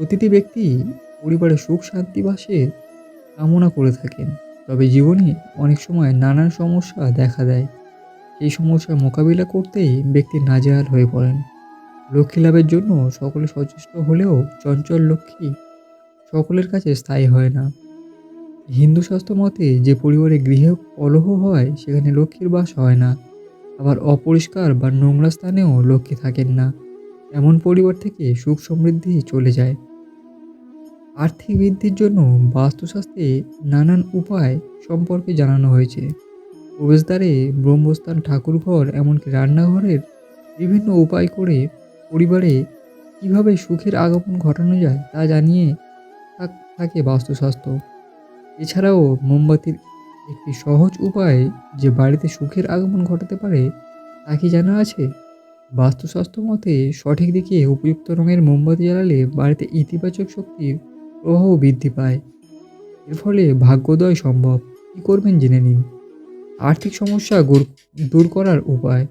প্রতিটি ব্যক্তি পরিবারে সুখ, শান্তি বাসে কামনা করে থাকেন। তবে জীবনে অনেক সময় নানান সমস্যা দেখা দেয়। এই সমস্যার মোকাবিলা করতেই ব্যক্তি নাজেহাল হয়ে পড়েন। লক্ষ্মী লাভের জন্য সকলে সচেষ্ট হলেও চঞ্চল লক্ষ্মী সকলের কাছে স্থায়ী হয় না। হিন্দু শাস্ত্র মতে যে পরিবারে গৃহে কলহ হয়, সেখানে লক্ষ্মীর বাস হয় না। আবার অপরিষ্কার বা নোংরা স্থানেও লক্ষ্মী থাকেন না। এমন পরিবার থেকে সুখ সমৃদ্ধি চলে যায়। আর্থিক বৃদ্ধির জন্য বাস্তুশাস্ত্রে নানান উপায় সম্পর্কে জানানো হয়েছে। প্রবেশদ্বারে ব্রহ্মস্থান ঠাকুরঘর এমনকি রান্নাঘরের বিভিন্ন উপায় করে পরিবারে কীভাবে সুখের আগমন ঘটানো যায় তা জানিয়ে থাক- বাস্তুশাস্ত্র এছাড়াও মোমবাতির একটি সহজ উপায় যে বাড়িতে সুখের আগমন ঘটাতে পারে তা কি জানা আছে? বাস্তুশাস্ত্র মতে সঠিক দিকে উপযুক্ত রঙের মোমবাতি জ্বালালে বাড়িতে ইতিবাচক শক্তির প্রবাহ বৃদ্ধি পায়। এর ফলে ভাগ্যোদয় সম্ভব। কী করবেন জেনে নিন। আর্থিক সমস্যা দূর করার উপায়।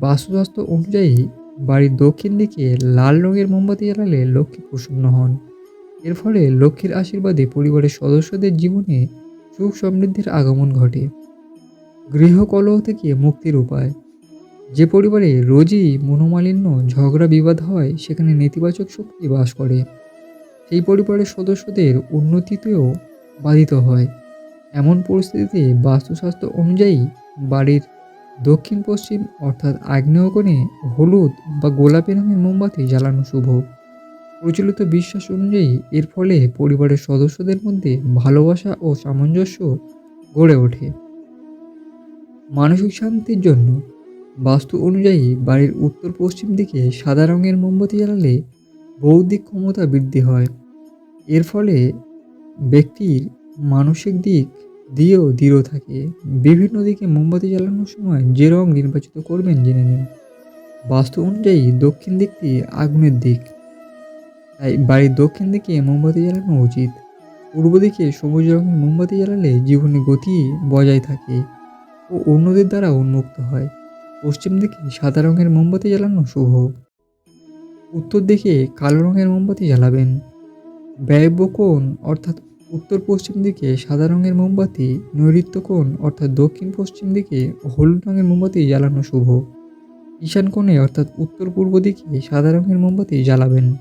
বাস্তুশাস্ত্র অনুযায়ী বাড়ির দক্ষিণ দিকে লাল রঙের মোমবাতি জ্বালালে লক্ষ্মী প্রসন্ন হন। এর ফলে লক্ষ্মীর আশীর্বাদে পরিবারের সদস্যদের জীবনে সুখ সমৃদ্ধির আগমন ঘটে। গৃহকলহ থেকে মুক্তির উপায়। যে পরিবারে রোজই মনোমালিন্য, ঝগড়া, বিবাদ হয়, সেখানে নেতিবাচক শক্তি বাস করে। সেই পরিবারের সদস্যদের উন্নতিতেও বাধিত হয়। এমন পরিস্থিতিতে বাস্তুশাস্ত্র অনুযায়ী বাড়ির দক্ষিণ পশ্চিম অর্থাৎ আগ্নেয় কোণে হলুদ বা গোলাপি রঙের মোমবাতি জ্বালানো শুভ। প্রচলিত বিশ্বাস অনুযায়ী এর ফলে পরিবারের সদস্যদের মধ্যে ভালোবাসা ও সামঞ্জস্য গড়ে ওঠে। মানসিক শান্তির জন্য বাস্তু অনুযায়ী বাড়ির উত্তর পশ্চিম দিকে সাদা রঙের মোমবাতি জ্বালালে বৌদ্ধিক ক্ষমতা বৃদ্ধি হয়। এর ফলে ব্যক্তির মানসিক দিক দিয়েও দৃঢ় থাকে। বিভিন্ন দিকে মোমবাতি জ্বালানোর সময় যে রং নির্বাচিত করবেন জেনে নিন। বাস্তু অনুযায়ী দক্ষিণ দিকটি আগুনের দিক। তাই বাড়ির দক্ষিণ দিকে মোমবাতি জ্বালানো উচিত। পূর্ব দিকে সবুজ রঙের মোমবাতি জ্বালালে জীবনে গতি বজায় থাকে ও অন্যদের দ্বারা উন্মুক্ত হয়। পশ্চিম দিকে সাদা রঙের মোমবাতি জ্বালানো শুভ। উত্তর দিকে কালো রঙের মোমবাতি জ্বালাবেন। ব্যয়বকোণ, অর্থাৎ উত্তর পশ্চিম দিকে সাদা রঙের মোমবাতি, নৈঋত্য কোণ, অর্থাৎ দক্ষিণ পশ্চিম দিকে হলুদ রঙের মোমবাতি জ্বালানো শুভ। ঈশান কোণে, অর্থাৎ উত্তর পূর্ব দিকে সাদা রঙের মোমবাতি জ্বালাবেন।